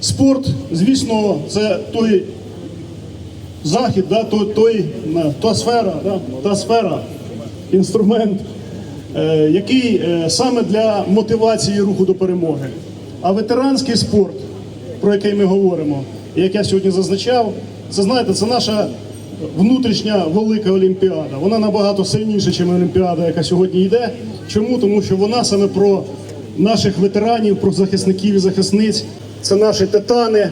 Спорт, звісно, це той захід, да, той, той, та сфера, да, та сфера, інструмент, е, який е, саме для мотивації руху до перемоги. А ветеранський спорт, про який ми говоримо, як я сьогодні зазначав, це знаєте, це наша внутрішня велика олімпіада. Вона набагато сильніша, ніж олімпіада, яка сьогодні йде. Чому? Тому що вона саме про наших ветеранів, про захисників і захисниць. Це наші титани.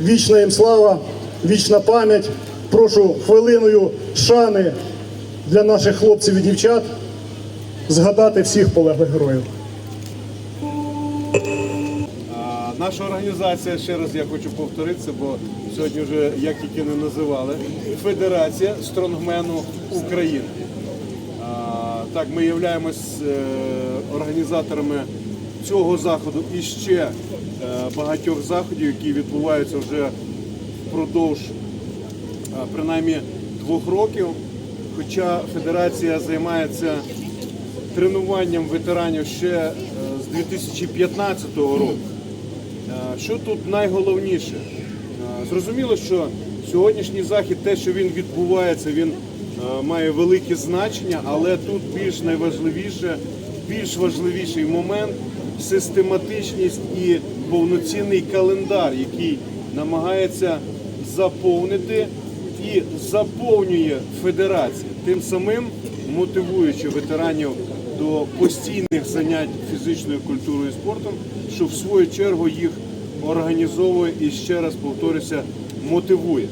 Вічна їм слава, вічна пам'ять. Прошу хвилиною шани для наших хлопців і дівчат згадати всіх полеглих героїв. Наша організація, ще раз я хочу повторитися, бо сьогодні вже як тільки не називали, Федерація стронгмену України. Так, ми являємось е, організаторами цього заходу і ще е, багатьох заходів, які відбуваються вже впродовж принаймні двох років. Хоча федерація займається тренуванням ветеранів ще е, з 2015 року. Е, Що тут найголовніше? Е, Зрозуміло, що сьогоднішній захід, те, що він відбувається, він е, має велике значення, але тут більш найважливіше, більш важливіший момент систематичність і повноцінний календар, який намагається заповнити і заповнює федерація, тим самим мотивуючи ветеранів до постійних занять фізичною культурою і спортом, що в свою чергу їх організовує і ще раз повторюся, мотивує.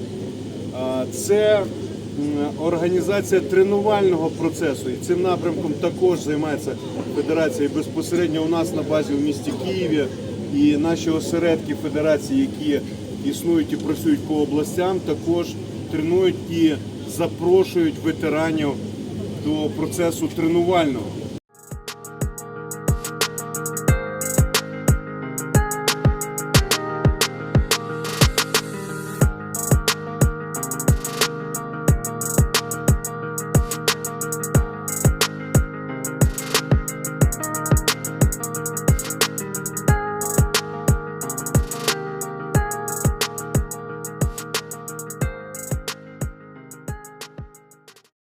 Це Е, організація тренувального процесу. І цим напрямком також займається федерація і безпосередньо у нас на базі в місті Києві і наші осередки федерації, які існують і працюють по областям, також тренують і запрошують ветеранів до процесу тренувального.